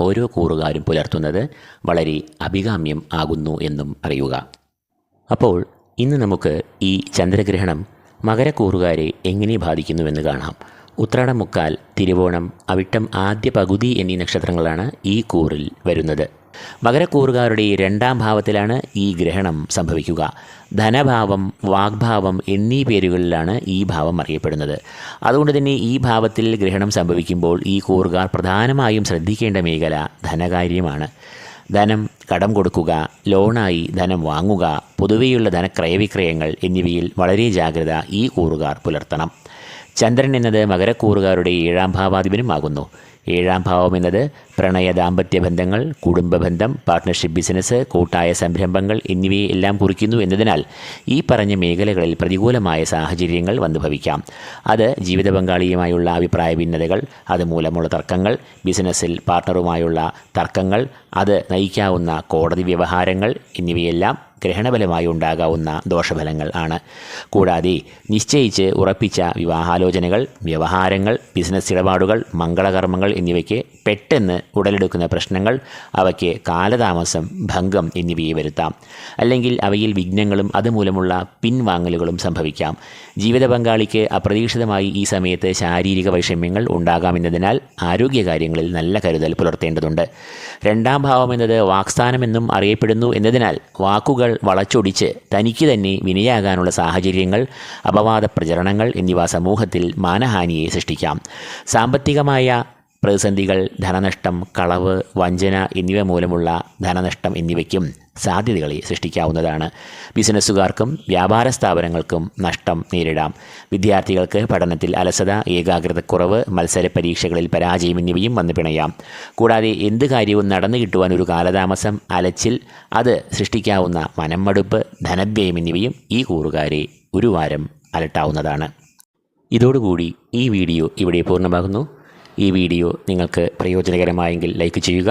ഓരോ കൂറുകാരും പുലർത്തുന്നത് വളരെ അഭികാമ്യം ആകുന്നു എന്നും അറിയുക. അപ്പോൾ ഇന്ന് നമുക്ക് ഈ ചന്ദ്രഗ്രഹണം മകരക്കൂറുകാരെ എങ്ങനെ ബാധിക്കുന്നുവെന്ന് കാണാം. ഉത്രാടം മുക്കാൽ തിരുവോണം അവിട്ടം ആദ്യ പകുതി എന്നീ നക്ഷത്രങ്ങളാണ് ഈ കൂറിൽ വരുന്നത്. മകരക്കൂറുകാരുടെ രണ്ടാം ഭാവത്തിലാണ് ഈ ഗ്രഹണം സംഭവിക്കുക. ധനഭാവം വാഗ്ഭാവം എന്നീ പേരുകളിലാണ് ഈ ഭാവം അറിയപ്പെടുന്നത്. അതുകൊണ്ട് തന്നെ ഈ ഭാവത്തിൽ ഗ്രഹണം സംഭവിക്കുമ്പോൾ ഈ കൂറുകാർ പ്രധാനമായും ശ്രദ്ധിക്കേണ്ട മേഖല ധനകാര്യമാണ്. ധനം കടം കൊടുക്കുക ലോണായി ധനം വാങ്ങുക പൊതുവെയുള്ള ധനക്രയവിക്രയങ്ങൾ എന്നിവയിൽ വളരെ ജാഗ്രത ഈ കൂറുകാർ പുലർത്തണം. ചന്ദ്രൻ എന്നത് മകരക്കൂറുകാരുടെ ഏഴാം ഭാവാധിപനുമാകുന്നു. ഏഴാം ഭാവം എന്നത് പ്രണയ ദാമ്പത്യ ബന്ധങ്ങൾ കുടുംബബന്ധം പാർട്ട്ണർഷിപ്പ് ബിസിനസ് കൂട്ടായ സംരംഭങ്ങൾ എന്നിവയെ എല്ലാം കുറിക്കുന്നു എന്നതിനാൽ ഈ പറഞ്ഞ മേഖലകളിൽ പ്രതികൂലമായ സാഹചര്യങ്ങൾ വന്നു ഭവിക്കാം. അത് ജീവിത പങ്കാളിയുമായുള്ള അഭിപ്രായ ഭിന്നതകൾ അതുമൂലമുള്ള തർക്കങ്ങൾ ബിസിനസ്സിൽ പാർട്ട്ണറുമായുള്ള തർക്കങ്ങൾ അത് നയിക്കാവുന്ന കോടതി വ്യവഹാരങ്ങൾ എന്നിവയെല്ലാം ഗ്രഹണഫലമായി ഉണ്ടാകാവുന്ന ദോഷഫലങ്ങൾ ആണ്. കൂടാതെ നിശ്ചയിച്ച് ഉറപ്പിച്ച വിവാഹാലോചനകൾ വ്യവഹാരങ്ങൾ ബിസിനസ് ഇടപാടുകൾ മംഗളകർമ്മങ്ങൾ എന്നിവയ്ക്ക് പെട്ടെന്ന് ഉടലെടുക്കുന്ന പ്രശ്നങ്ങൾ അവയ്ക്ക് കാലതാമസം ഭംഗം എന്നിവയെ വരുത്താം. അല്ലെങ്കിൽ അവയിൽ വിഘ്നങ്ങളും അതുമൂലമുള്ള പിൻവാങ്ങലുകളും സംഭവിക്കാം. ജീവിത പങ്കാളിക്ക് അപ്രതീക്ഷിതമായി ഈ സമയത്ത് ശാരീരിക വൈഷമ്യങ്ങൾ ഉണ്ടാകാമെന്നതിനാൽ ആരോഗ്യകാര്യങ്ങളിൽ നല്ല കരുതൽ പുലർത്തേണ്ടതുണ്ട്. രണ്ടാം ഭാവം എന്നത് വാക്സ്ഥാനമെന്നും അറിയപ്പെടുന്നു എന്നതിനാൽ വാക്കുകൾ വളച്ചൊടിച്ച് തനിക്ക് തന്നെ വിനയാകാനുള്ള സാഹചര്യങ്ങൾ അപവാദ പ്രചരണങ്ങൾ എന്നിവ സമൂഹത്തിൽ മാനഹാനിയെ സൃഷ്ടിക്കാം. സാമ്പത്തികമായ പ്രതിസന്ധികൾ ധനനഷ്ടം കളവ് വഞ്ചന എന്നിവ മൂലമുള്ള ധനനഷ്ടം എന്നിവയ്ക്കും സാധ്യതകളെ സൃഷ്ടിക്കാവുന്നതാണ്. ബിസിനസ്സുകാർക്കും വ്യാപാര സ്ഥാപനങ്ങൾക്കും നഷ്ടം നേരിടാം. വിദ്യാർത്ഥികൾക്ക് പഠനത്തിൽ അലസത ഏകാഗ്രതക്കുറവ് മത്സര പരീക്ഷകളിൽ പരാജയം എന്നിവയും വന്നു പിണയാം. കൂടാതെ എന്ത് കാര്യവും നടന്നു കിട്ടുവാൻ ഒരു കാലതാമസം അലച്ചിൽ അത് സൃഷ്ടിക്കാവുന്ന മനംമടുപ്പ് ധനവ്യയം എന്നിവയും ഈ കൂറുകാരെ ഒരു വാരം അലട്ടാവുന്നതാണ്. ഇതോടുകൂടി ഈ വീഡിയോ ഇവിടെ പൂർണമാകുന്നു. ഈ വീഡിയോ നിങ്ങൾക്ക് പ്രയോജനകരമായെങ്കിൽ ലൈക്ക് ചെയ്യുക